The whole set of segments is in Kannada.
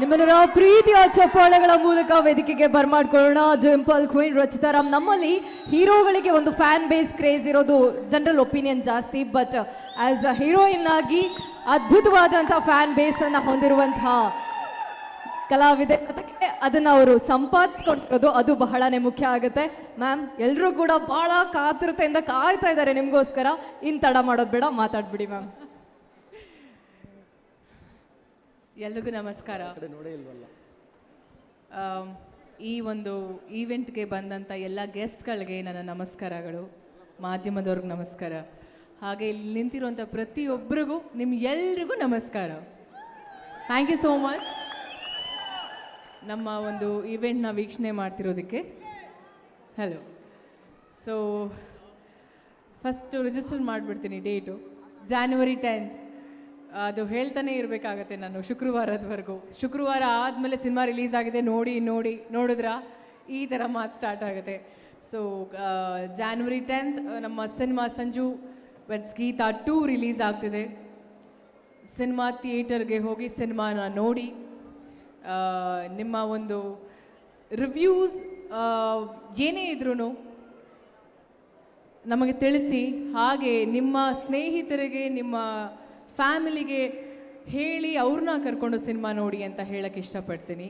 ನಿಮ್ಮೆಲ್ಲರ ಪ್ರೀತಿಯ ಚಪ್ಪಾಳೆಗಳ ಮೂಲಕ ವೇದಿಕೆಗೆ ಬರ್ಮಾಡ್ಕೊಳ್ಳೋಣ ಡಿಂಪಲ್ ಕ್ವೀನ್ ರಚಿತಾರಾಮ್ ನಮ್ಮಲ್ಲಿ ಹೀರೋಗಳಿಗೆ ಒಂದು ಫ್ಯಾನ್ ಬೇಸ್ ಕ್ರೇಜ್ ಇರೋದು ಜನರಲ್ ಒಪಿನಿಯನ್ ಜಾಸ್ತಿ ಬಟ್ ಆಸ್ ಅ ಹೀರೋಯಿನ್ ಆಗಿ ಅದ್ಭುತವಾದಂತಹ ಫ್ಯಾನ್ ಬೇಸ್ ಅನ್ನ ಹೊಂದಿರುವಂತಹ ಕಲಾವಿದೆ. ಅದಕ್ಕೆ ಅದನ್ನ ಅವರು ಸಂಪಾದಿಸ್ಕೊಂಡಿರೋದು, ಅದು ಬಹಳನೇ ಮುಖ್ಯ ಆಗುತ್ತೆ. ಮ್ಯಾಮ್ ಎಲ್ಲರೂ ಕೂಡ ಬಹಳ ಕಾತುರತೆಯಿಂದ ಕಾಯ್ತಾ ಇದ್ದಾರೆ ನಿಮಗೋಸ್ಕರ. ಇನ್ ತಡ ಮಾಡೋದು ಬೇಡ, ಮಾತಾಡ್ಬಿಡಿ ಮ್ಯಾಮ್ ಎಲ್ರಿಗೂ ನಮಸ್ಕಾರ. ಆಮ್, ಈ ಒಂದು ಈವೆಂಟ್ಗೆ ಬಂದಂಥ ಎಲ್ಲ ಗೆಸ್ಟ್ಗಳಿಗೆ ನನ್ನ ನಮಸ್ಕಾರಗಳು ಮಾಧ್ಯಮದವ್ರಿಗೆ ನಮಸ್ಕಾರ. ಹಾಗೆ ಇಲ್ಲಿ ನಿಂತಿರುವಂಥ ಪ್ರತಿಯೊಬ್ಬರಿಗೂ ನಿಮ್ಗೆಲ್ರಿಗೂ ನಮಸ್ಕಾರ. ಥ್ಯಾಂಕ್ ಯು ಸೋ ಮಚ್ ನಮ್ಮ ಒಂದು ಈವೆಂಟ್ನ ವೀಕ್ಷಣೆ ಮಾಡ್ತಿರೋದಕ್ಕೆ. ಹಲೋ ಸೊ ಫಸ್ಟು ರಿಜಿಸ್ಟರ್ ಮಾಡಿಬಿಡ್ತೀನಿ ಡೇಟು. ಜಾನ್ವರಿ ಟೆಂತ್ ಅದು ಹೇಳ್ತಾನೆ ಇರಬೇಕಾಗತ್ತೆ ನಾನು ಶುಕ್ರವಾರದವರೆಗೂ. ಶುಕ್ರವಾರ ಆದಮೇಲೆ ಸಿನಿಮಾ ರಿಲೀಸ್ ಆಗಿದೆ, ನೋಡಿ ನೋಡಿ, ನೋಡಿದ್ರ? ಈ ಥರ ಮಾತು ಸ್ಟಾರ್ಟ್ ಆಗುತ್ತೆ. ಸೊ ಜಾನ್ವರಿ ಟೆಂತ್ ನಮ್ಮ cinema Sanju weds Geetha two release ಆಗ್ತಿದೆ. ಸಿನಿಮಾ ಥಿಯೇಟರ್ಗೆ ಹೋಗಿ ಸಿನಿಮಾನ ನೋಡಿ. ನಿಮ್ಮ ಒಂದು ರಿವ್ಯೂಸ್ ಏನೇ ಇದ್ರೂ ನಮಗೆ ತಿಳಿಸಿ, ಹಾಗೆ ನಿಮ್ಮ ಸ್ನೇಹಿತರಿಗೆ, ನಿಮ್ಮ ಫ್ಯಾಮಿಲಿಗೆ ಹೇಳಿ ಅವ್ರನ್ನ ಕರ್ಕೊಂಡು ಸಿನಿಮಾ ನೋಡಿ ಅಂತ ಹೇಳಕ್ಕೆ ಇಷ್ಟಪಡ್ತೀನಿ.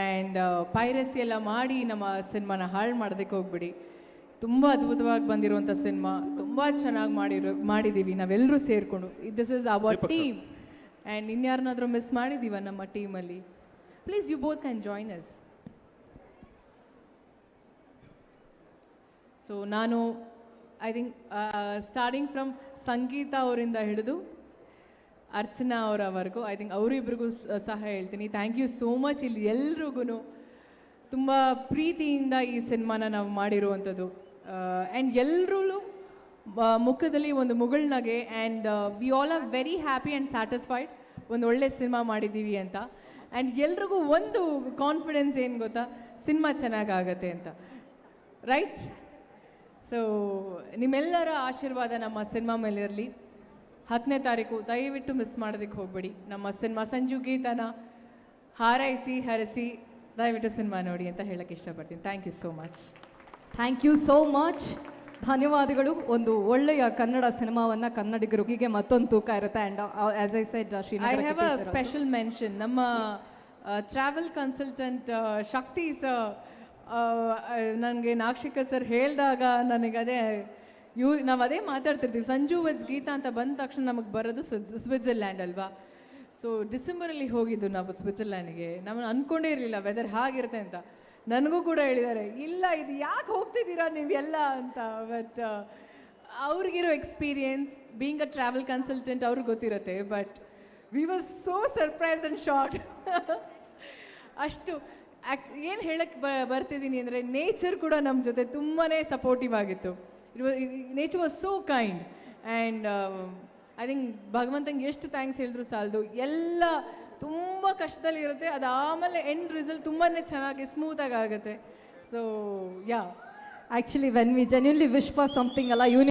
ಆ್ಯಂಡ್ ಪೈರಸಿ ಎಲ್ಲ ಮಾಡಿ ನಮ್ಮ ಸಿನಿಮಾನ ಹಾಳು ಮಾಡೋದಕ್ಕೆ ಹೋಗ್ಬಿಡಿ. ತುಂಬ ಅದ್ಭುತವಾಗಿ ಬಂದಿರುವಂಥ ಸಿನಿಮಾ. ತುಂಬ ಚೆನ್ನಾಗಿ ಮಾಡಿರೋ ಮಾಡಿದ್ದೀವಿ ನಾವೆಲ್ಲರೂ ಸೇರಿಕೊಂಡು. This is our team and ಇನ್ಯಾರನ್ನಾದರೂ miss ಮಾಡಿದ್ದೀವ ನಮ್ಮ ಟೀಮಲ್ಲಿ. Please you both can join us so ನಾನು I think starting from Sangeetha ಅವರಿಂದ ಹಿಡಿದು ಅರ್ಚನಾ ಅವರವರೆಗೂ ಐ ಥಿಂಕ್ ಅವರಿಬ್ರಿಗೂ ಸಹ ಹೇಳ್ತೀನಿ. ಥ್ಯಾಂಕ್ ಯು ಸೋ ಮಚ್ ಇಲ್ಲಿ ಎಲ್ರಿಗೂ ತುಂಬ ಪ್ರೀತಿಯಿಂದ ಈ ಸಿನಿಮಾನ ನಾವು ಮಾಡಿರುವಂಥದ್ದು. ಆ್ಯಂಡ್ ಎಲ್ಲರೂ ಮುಖದಲ್ಲಿ ಒಂದು ಮುಗುಳ್ನಗೆ and we all are very happy and satisfied ಒಂದು ಒಳ್ಳೆ ಸಿನಿಮಾ ಮಾಡಿದ್ದೀವಿ ಅಂತ. ಆ್ಯಂಡ್ ಎಲ್ರಿಗೂ ಒಂದು ಕಾನ್ಫಿಡೆನ್ಸ್ ಏನು ಗೊತ್ತಾ? ಸಿನಿಮಾ ಚೆನ್ನಾಗಾಗತ್ತೆ ಅಂತ. ರೈಟ್ ಸೊ ನಿಮ್ಮೆಲ್ಲರ ಆಶೀರ್ವಾದ ನಮ್ಮ ಸಿನಿಮಾ ಮೇಲೆ ಇರಲಿ ಹತ್ತನೇ ತಾರೀಕು ದಯವಿಟ್ಟು ಮಿಸ್ ಮಾಡೋದಕ್ಕೆ ಹೋಗಬೇಡಿ. ನಮ್ಮ ಸಿನಿಮಾ ಸಂಜು ಗೀತನ ಹಾರೈಸಿ ಹರಸಿ ದಯವಿಟ್ಟು ಸಿನಿಮಾ ನೋಡಿ ಅಂತ ಹೇಳಕ್ಕೆ ಇಷ್ಟಪಡ್ತೀನಿ. Thank you so much thank you so much ಧನ್ಯವಾದಗಳು. ಒಂದು ಒಳ್ಳೆಯ ಕನ್ನಡ ಸಿನಿಮಾವನ್ನ ಕನ್ನಡಿಗರಿಗೆ ಮತ್ತೊಂದು ತೂಕ ಇರುತ್ತೆ. And as I said I have a special mention ನಮ್ಮ ಟ್ರಾವೆಲ್ ಕನ್ಸಲ್ಟೆಂಟ್ ಶಕ್ತಿ ಸರ್ ನನಗೆ ನಾಕ್ಷಿಕ ಸರ್ ಹೇಳಿದಾಗ ನನಗೆ ಅದೇ ಯು, ನಾವು ಅದೇ ಮಾತಾಡ್ತಿರ್ತೀವಿ. ಸಂಜು ವೆಜ್ ಗೀತಾ ಅಂತ ಬಂದ ತಕ್ಷಣ ನಮಗೆ ಬರೋದು ಸ್ವಿಟ್ಜರ್ಲ್ಯಾಂಡ್ ಅಲ್ವಾ? ಸೊ ಡಿಸೆಂಬರಲ್ಲಿ ಹೋಗಿದ್ದು ನಾವು ಸ್ವಿಟ್ಜರ್ಲ್ಯಾಂಡ್ಗೆ. ನಮ್ಮನ್ನು ಅನ್ಕೊಂಡೇ ಇರಲಿಲ್ಲ ವೆದರ್ ಹಾಗಿರುತ್ತೆ ಅಂತ. ನನಗೂ ಕೂಡ ಹೇಳಿದ್ದಾರೆ, ಇಲ್ಲ, ಇದು ಯಾಕೆ ಹೋಗ್ತಿದ್ದೀರಾ ನೀವೆಲ್ಲ ಅಂತ? But ಅವ್ರಿಗಿರೋ experience being a travel consultant ಅವ್ರಿಗೆ ಗೊತ್ತಿರುತ್ತೆ but we was so surprise and short ಅಷ್ಟು ಏನು ಹೇಳಕ್ಕೆ ಬರ್ತಿದ್ದೀನಿ ಅಂದರೆ ನೇಚರ್ ಕೂಡ ನಮ್ಮ ಜೊತೆ ತುಂಬಾ ಸಪೋರ್ಟಿವ್ ಆಗಿತ್ತು. Nature was so kind and I think ಭಗವಂತಂಗೆ ಎಷ್ಟು ಥ್ಯಾಂಕ್ಸ್ ಹೇಳಿದ್ರು ಸಾಲದು. ಎಲ್ಲ ತುಂಬ ಕಷ್ಟದಲ್ಲಿ ಇರುತ್ತೆ. ಅದು ಆಮೇಲೆ ಎಂಡ್ ರಿಸಲ್ಟ್ ತುಂಬಾ ಚೆನ್ನಾಗಿ ಸ್ಮೂತಾಗಿ ಆಗುತ್ತೆ. So yeah actually when we genuinely wish for something ಅಲ್ಲ